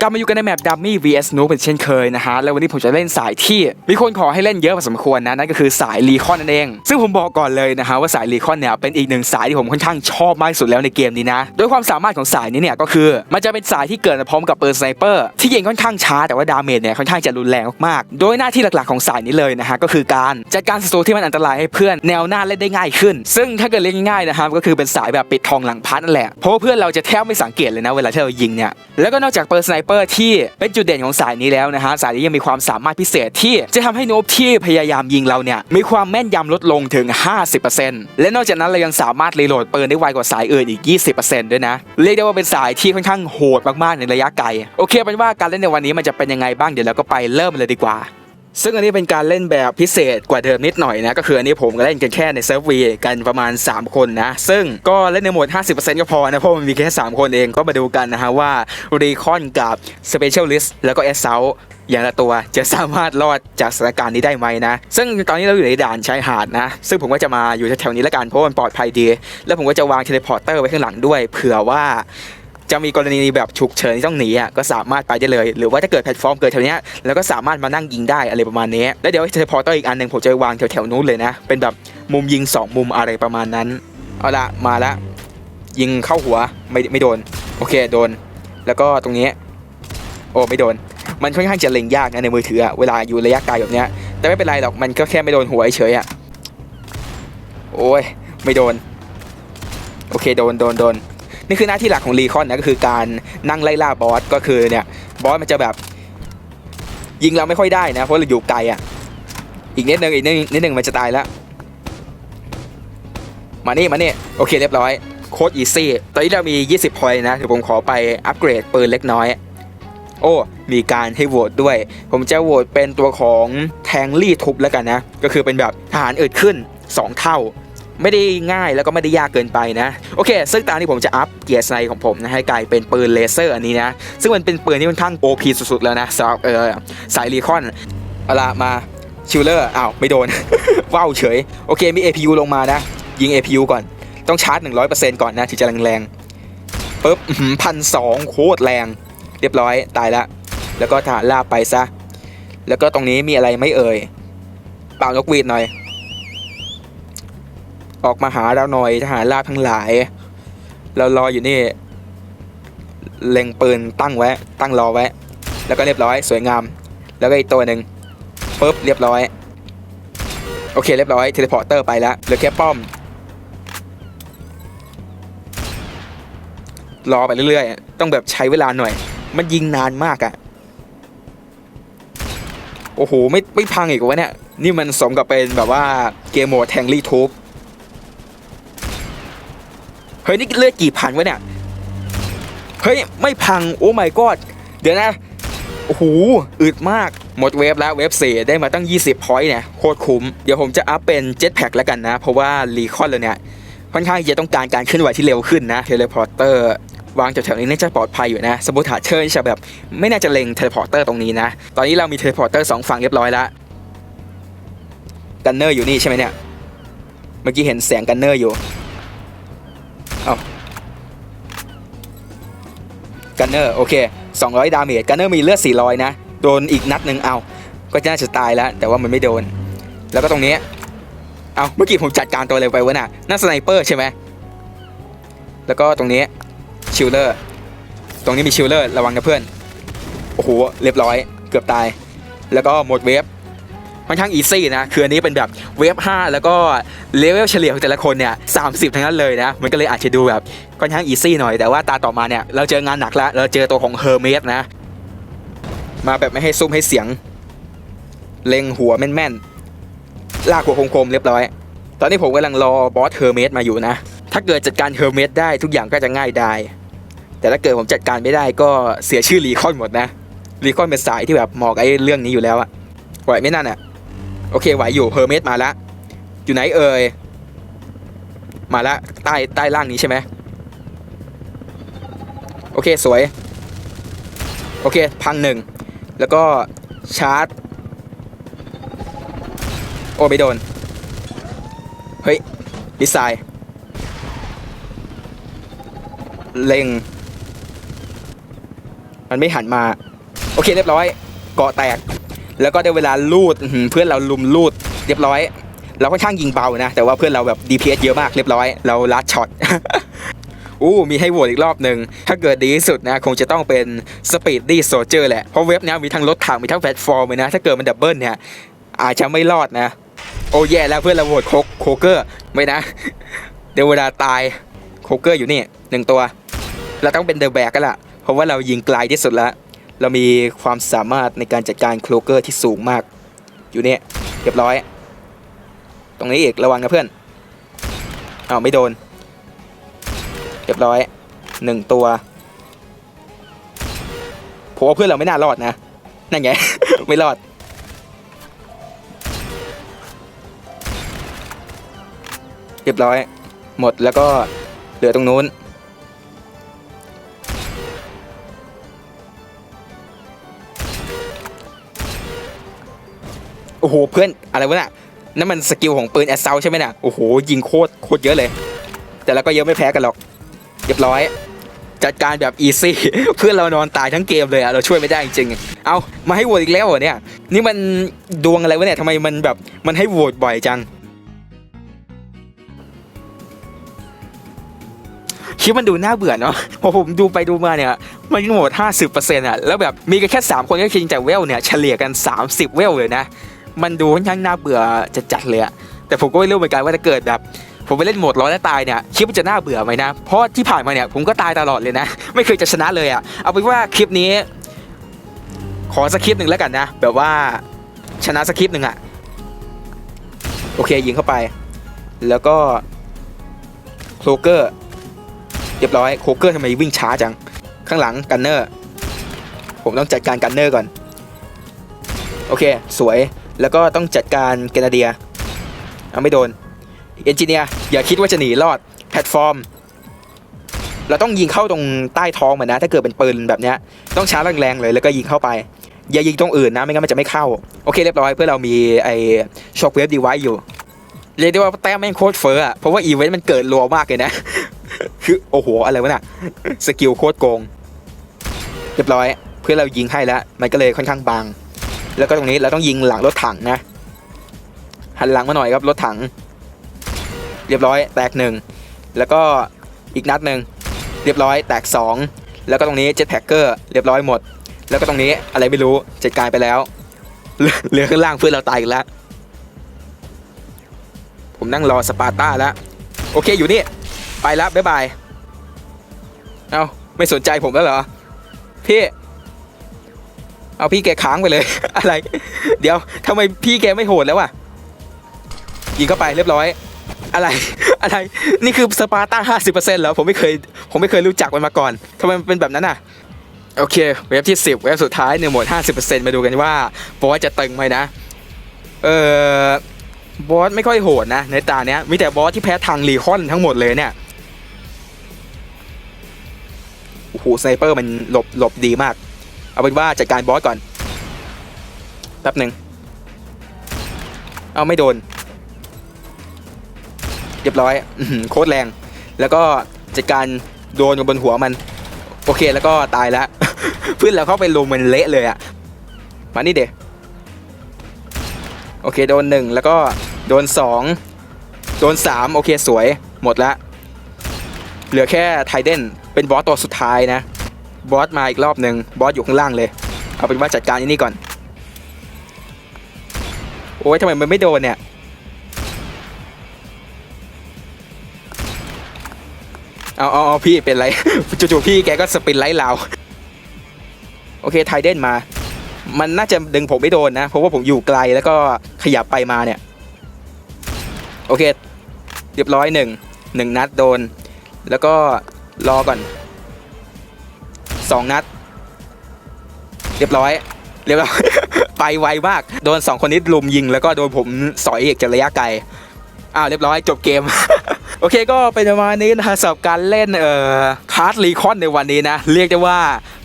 กลับมาอยู่กันในแมปดัมมี่ vs นูเป็นเช่นเคยนะฮะ แล้ววันนี้ผมจะเล่นสายที่มีคนขอให้เล่นเยอะพอสมควรนะ นั่นก็คือสายรีคอนนั่นเอง ซึ่งผมบอกก่อนเลยนะฮะว่าสายรีคอนเนี่ยเป็นอีกหนึ่งสายที่ผมค่อนข้างชอบมากที่สุดแล้วในเกมนี้นะ โดยความสามารถของสายนี้เนี่ยก็คือ มันจะเป็นสายที่เกิดพร้อมกับปืนสไนเปอร์ที่ยิงค่อนข้างช้าแต่ว่าดาเมจเนี่ยค่อนข้างจะรุนแรงมากๆ โดยหน้าที่หลักๆของสายนี้เลยนะฮะก็คือการจัดการศัตรูที่มันอันตรายให้เพื่อนแนวหน้าเล่นได้ง่ายขึ้น ซึ่งถ้าเกิดเล่นง่ายนะครับก็คือเป็นสายแบบปิดทองหลังพัดนั่นแหละเพราะเพื่อนเราจะแทบไม่สังเกตเลยนะเวลาที่เรายิงเนี่ยแล้วก็นอกจากเปิร์สไนเปอร์ที่เป็นจุดเด่นของสายนี้แล้วนะฮะสายนี้ยังมีความสามารถพิเศษที่จะทำให้โนบที่พยายามยิงเราเนี่ยมีความแม่นยำลดลงถึง 50%และนอกจากนั้นเรายังสามารถรีโหลดปืนได้ไวกว่าสายอื่นอีก 20%ด้วยนะเรียกได้ว่าเป็นสายที่ค่อนข้างโหดมากๆในระยะไกลโอเคเป็นว่าการเล่นในวันนี้มันจะเป็นยังไงบ้างเดี๋ยวเราก็ไปเริ่มเลยดีกว่า ซึ่งอันนี้เป็นการเล่นแบบพิเศษกว่าเดิมนิดหน่อยนะ ก็คืออันนี้ผมก็เล่นกันแค่ในเซิร์ฟวีกันประมาณ 3 คนนะ ซึ่งก็เล่นในโหมด 50%ก็พอนะ เพราะมันมีแค่ 3 คนเองก็มาดูกันนะฮะว่ารีคอนกับ Specialist แล้วก็ s อ u อย่างละตัวจะสามารถรอดจากสถานการณ์นี้ได้ไหมนะ ซึ่งตอนนี้เราอยู่ในด่านชายหาดนะ ซึ่งผมก็จะมาอยู่แถวๆนี้ละกันเพราะมันปลอดภัยดี แล้วผมก็จะวางเทเลพอร์เตอร์ไว้ข้างหลังด้วย เผื่อว่า จะมีกรณีแบบฉุกเฉินที่ต้องหนีอะก็สามารถไปได้เลย หรือว่าถ้าเกิดแพลตฟอร์มเกิดแถวเนี้ยแล้วก็สามารถมานั่งยิงได้อะไรประมาณนี้ แล้วเดี๋ยวเทเลพอร์เตอร์อีกอันหนึ่งผมจะวางแถวๆนู้นเลยนะ เป็นแบบมุมยิง 2 มุมอะไรประมาณนั้น เอาละมาละยิงเข้าหัวไม่ไม่โดน โอเคโดน แล้วก็ตรงนี้โอ้ไม่โดน มันค่อนข้างจะเล็งยากนะในมือถืออะเวลาอยู่ระยะไกลแบบเนี้ย แต่ไม่เป็นไรหรอกมันก็แค่ไม่โดนหัวเฉยอะโอ้ยไม่โดน โอเคโดนโดนโดน นี่คือหน้าที่หลักของรีคอนนะก็คือการนั่งไล่ล่าบอสก็คือเนี่ยบอสมันจะแบบยิงเราไม่ค่อยได้นะเพราะเราอยู่ไกลอะอีกนิดนึงอีกนิดนิดนึงมันจะตายแล้วมานี่มานี่โอเคเรียบร้อยโคตรอีซี่ตอนนี้เรามี 20พอยนะเดี๋ยวผมขอไปอัปเกรดปืนเล็กน้อย โอ้ มีการให้โหวตด้วย ผมจะโหวตเป็นตัวของแทงลี่ทุบแล้วกันนะ ก็คือเป็นแบบทหารอึดขึ้น 2 เท่า ไม่ได้ง่ายแล้วก็ไม่ได้ยากเกินไปนะโอเค ซึ่งตามที่ผมจะอัพเกียร์สไซของผมนะให้กลายเป็นปืนเลเซอร์อันนี้นะซึ่งมันเป็นปืนที่ค่อนข้าง OP สุดๆแล้วนะสำหรับเออสายรีคอนเอาละมาชิลเลอร์อ้าวไม่โดนว้าวเฉยโอเคมี APU ลงมานะ ยิง APU ก่อนต้องชาร์จ 100%ก่อนนะถึงจะแรงๆปุ๊บพันสองโคตรแรง เรียบร้อยตายละแล้วก็ทหาลาบไปซะ แล้วก็ตรงนี้มีอะไรไม่เอ่ยเป่านกหวีดหน่อย ออกมาหาเราหน่อยทหารลาบทั้งหลาย เรารออยู่นี่ เล็งปืนตั้งไว้ ตั้งรอไว้ แล้วก็เรียบร้อยสวยงาม แล้วก็อีกตัวหนึ่งปุ๊บเรียบร้อย โอเคเรียบร้อยเทเลพอร์เตอร์ไปแล้วเหลือแค่ป้อม รอไปเรื่อยๆ ต้องแบบใช้เวลาหน่อย มันยิงนานมากอะโอ้โห ไม่ไม่พังอีกวะเนี่ย นี่มันสมกับเป็นแบบว่าเกมโหมดแทงลี่ทูบ ฮ้ยนี่เลือดกี่พันวะเนี่ยเฮ้ยไม่พังโอ้ my god เดี๋ยวนะโอ้โหอึดมากหมดเวฟแล้วเวฟเสได้มาตั้ง 20พอยต์เนี่ยโคตรคุ้มเดี๋ยวผมจะอัพเป็นเจ็ตแพ็กแล้วกันนะ เพราะว่ารีคอนเลยเนี่ยค่อนข้างจะต้องการการเคลื่อนไหวที่เร็วขึ้นนะเทเลพอร์เตอร์วางแถวๆนี้น่าจะปลอดภัยอยู่นะ สมมติหาเชิญจะแบบไม่น่าจะเล็งเทเลพอร์เตอร์ตรงนี้นะ ตอนนี้เรามีเทเลพอร์เตอร์สองฝั่งเรียบร้อยแล้ว กันเนอร์อยู่นี่ใช่ไหมเนี่ย เมื่อกี้เห็นแสงกันเนอร์อยู่ อากันเนอร์โอเค 200 ดาเมจกันเนอร์มีเลือด 400 นะ โดนอีกนัดหนึ่งเอา ก็น่าจะตายแล้ว แต่ว่ามันไม่โดน แล้วก็ตรงนี้ เอาเมื่อกี้ผมจัดการตัวเร็วไปวะน่ะน่าสไนเปอร์ใช่ไหมแล้วก็ตรงนี้ชิลเลอร์ ตรงนี้มีชิลเลอร์ ระวังนะเพื่อน โอ้โห เรียบร้อย เกือบตาย แล้วก็หมดเวฟ ค่อนข้างอีซี่นะ คืออันนี้เป็นแบบเวฟ5 แล้วก็เลเวลเฉลี่ยของแต่ละคนเนี่ย30ทั้งนั้นเลยนะ มันก็เลยอาจจะดูแบบค่อนข้างอีซี่หน่อย แต่ว่าตาต่อมาเนี่ยเราเจองานหนักแล้วเราเจอตัวของเฮอร์เมสนะ มาแบบไม่ให้ซุ่มให้เสียง เล็งหัวแม่นๆ ลากหัวคมๆเรียบร้อย ตอนนี้ผมกำลังรอบอสเฮอร์เมสมาอยู่นะ ถ้าเกิดจัดการเฮอร์เมสได้ทุกอย่างก็จะง่ายได้ แต่ถ้าเกิดผมจัดการไม่ได้ก็เสียชื่อรีคอนหมดนะรีคอนเป็นสายที่แบบเหมาะกับไอ้เรื่องนี้อยู่แล้วอะไหวไม่นั่นอะ โอเคไหวอยู่เฮอร์เมสมาละอยู่ไหนเอ่ยมาละใต้ใต้ล่างนี้ใช่ไหมโอเคสวยโอเคพังหนึ่งแล้วก็ชาร์จ โอ้ไม่โดน เฮ้ยดีไซน์เล็ง มันไม่หันมา โอเคเรียบร้อย เกาะแตก แล้วก็ได้เวลาลูดเพื่อนเราลุมลูดเรียบร้อย เราค่อนข้างยิงเบานะ แต่ว่าเพื่อนเราแบบ DPS เยอะมากเรียบร้อย เราลัดช็อตอู้มีให้โหวตอีกรอบหนึ่ง ถ้าเกิดดีที่สุดนะ คงจะต้องเป็น Speedy Soldier แหละ เพราะเว็บนี้มีทั้งรถถัง มีทั้งแพลตฟอร์มเลยนะ ถ้าเกิดมันดับเบิลเนี่ย อาจจะไม่รอดนะ โอ้แย่แล้วเพื่อนเราโหวตโคกโคเกอร์ไม่นะ เดี๋ยวเวลาตายโคเกอร์อยู่นี่หนึ่งตัว เราต้องเป็นเดอะแบกกันละเพราะว่าเรายิงไกลที่สุดแล้ว เรามีความสามารถในการจัดการโคลเกอร์ที่สูงมาก อยู่เนี่ยเรียบร้อย ตรงนี้อีกระวังนะเพื่อนเอ้าไม่โดน เรียบร้อยหนึ่งตัวผมว่าเพื่อนเราไม่น่ารอดนะ นั่นไง ไม่รอด เรียบร้อย หมดแล้วก็เหลือตรงนู้น โอ้โหเพื่อนอะไรวะน่ะนั่นมันสกิลของปืนแอสเซลใช่ไหมน่ะโอ้โหยิงโคตรโคตรเยอะเลย แต่แล้วก็เยอะไม่แพ้กันหรอกเรียบร้อย จัดการแบบอีซี่เพื่อนเรานอนตายทั้งเกมเลยอะเราช่วยไม่ได้จริงๆเอามาให้โหวตอีกแล้วเหรอเนี่ย นี่มันดวงอะไรวะเนี่ยทำไมมันแบบมันให้โหวตบ่อยจังคลิปมันดูน่าเบื่อเนาะพอผมดูไปดูมาเนี่ย มันโหมด50%อะแล้วแบบมีกันแค่ 3 คนก็คิงแต่เวลเนี่ยเฉลี่ยกัน 30 เวลเลยนะ มันดูค่อนข้างน่าเบื่อจะจัดเลยอะแต่ผมก็ไม่รู้เหมือนกันว่าถ้าเกิดแบบ ผมไปเล่นโหมดร้อยแล้วตายเนี่ยคลิปมันจะน่าเบื่อไหมนะ เพราะที่ผ่านมาเนี่ยผมก็ตายตลอดเลยนะ ไม่เคยจะชนะเลยอะเอาเป็นว่าคลิปนี้ ขอสักคลิปหนึ่งแล้วกันนะ แบบว่าชนะสักคลิปหนึ่งอะโอเคยิงเข้าไป แล้วก็โคลเกอร์เรียบร้อยโคเกอร์ทำไมวิ่งช้าจัง ข้างหลังกันเนอร์ ผมต้องจัดการกันเนอร์ก่อน โอเค สวย แล้วก็ต้องจัดการเกนาเดียเอาไม่โดนเอนจิเนียร์อย่าคิดว่าจะหนีรอดแพลตฟอร์ม เราต้องยิงเข้าตรงใต้ท้องเหมือนนะ ถ้าเกิดเป็นปืนแบบนี้ต้องช้าแรงๆเลยแล้วก็ยิงเข้าไป อย่ายิงตรงอื่นนะไม่งั้นมันจะไม่เข้า โอเคเรียบร้อยเพื่อเรามีไอช็อคเวฟดีไว้อยู่เรียกได้ว่าแต้มแม่งโคตรเฟอร์อะเพราะว่าอีเวนต์มันเกิดรัวมากเลยนะ คือโอ้โหอะไรวะน่ะสกิลโคตรโกง เรียบร้อย เพื่อเรายิงให้แล้ว มันก็เลยค่อนข้างบาง แล้วก็ตรงนี้เราต้องยิงหลังรถถังนะ หันหลังมาหน่อยครับรถถัง เรียบร้อยแตกหนึ่งแล้วก็อีกนัดหนึ่งเรียบร้อยแตกสองแล้วก็ตรงนี้เจ็ตแพ็กเกอร์เรียบร้อยหมด แล้วก็ตรงนี้อะไรไม่รู้จัดการไปแล้วเหลือข้างล่างเพื่อนเราตายอีกแล้ว ผมนั่งรอสปาร์ต้าแล้ว โอเคอยู่นี่ ไปแล้วบ๊ายบาย เอาไม่สนใจผมแล้วเหรอ พี่ เอาพี่แกค้างไปเลย อะไร เดี๋ยวทำไมพี่แกไม่โหดแล้ววะยิงเข้าไปเรียบร้อย อะไร อะไร นี่คือสปาร์ต้าห้าสิบเปอร์เซ็นต์เหรอผมไม่เคย ผมไม่เคยรู้จักมันมาก่อนทำไมมันเป็นแบบนั้นอะ โอเค เว็บที่ 10 เว็บสุดท้ายในโหมด50%มาดูกันว่าบอสจะตึงไหมนะ เออบอสไม่ค่อยโหดนะ ในตาเนี้ยมีแต่บอสที่แพ้ทางรีคอนทั้งหมดเลยเนี่ยโอ้โหสไนเปอร์มันหลบหลบดีมาก เอาเป็นว่าจัดการบอสก่อนแป๊บหนึ่งเอาไม่โดน เรียบร้อยโคตรแรง แล้วก็จัดการโดนบนหัวมัน โอเคแล้วก็ตายแล้วเพื่อนเราเข้าไปลุมมันเละเลยอะมานี่เดะโอเคโดนหนึ่งแล้วก็โดนสองโดนสามโอเคสวยหมดละเหลือแค่ไทเดนเป็นบอสตัวสุดท้ายนะ บอสมาอีกรอบหนึ่งบอสอยู่ข้างล่างเลย เอาเป็นว่าจัดการอันนี้ก่อน โอ้ยทำไมมันไม่โดนเนี่ย เอาเอาเอาพี่เป็นไร จู่ๆพี่แกก็สปินไล่เราโอเคไทเดนมา มันน่าจะดึงผมไม่โดนนะ เพราะว่าผมอยู่ไกลแล้วก็ขยับไปมาเนี่ย โอเค เรียบร้อยหนึ่งหนึ่งนัดโดน แล้วก็รอก่อน สองนัด เรียบร้อย เรียบร้อย ไปไวมาก โดนสองคนนี้ลุมยิง แล้วก็โดนผมสอยเอกจากระยะไกล อ้าวเรียบร้อยจบเกม โอเคก็เป็นประมาณนี้นะฮะสำหรับการเล่นเอ่อคาร์ดรีคอนในวันนี้นะ เรียกได้ว่า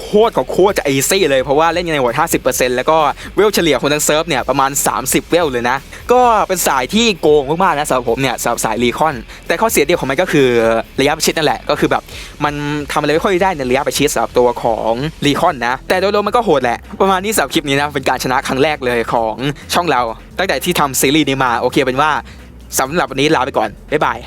โคตรของโคตรจะอีซี่เลยเพราะว่าเล่นในโหมด50%แล้วก็เวลเฉลี่ยคนทั้งเซิร์ฟเนี่ยประมาณ 30 เวลเลยนะ ก็เป็นสายที่โกงมากๆนะสำหรับผมเนี่ยสำหรับสายรีคอน แต่ข้อเสียเดียวของมันก็คือระยะประชิดนั่นแหละก็คือแบบมันทำอะไรไม่ค่อยได้ในระยะประชิดสำหรับตัวของรีคอนนะ แต่โดยรวมมันก็โหดแหละ ประมาณนี้สำหรับคลิปนี้นะเป็นการชนะครั้งแรกเลยของช่องเรา ตั้งแต่ที่ทำซีรีส์นี้มาโอเคเป็นว่าสำหรับวันนี้ลาไปก่อนบ๊ายบาย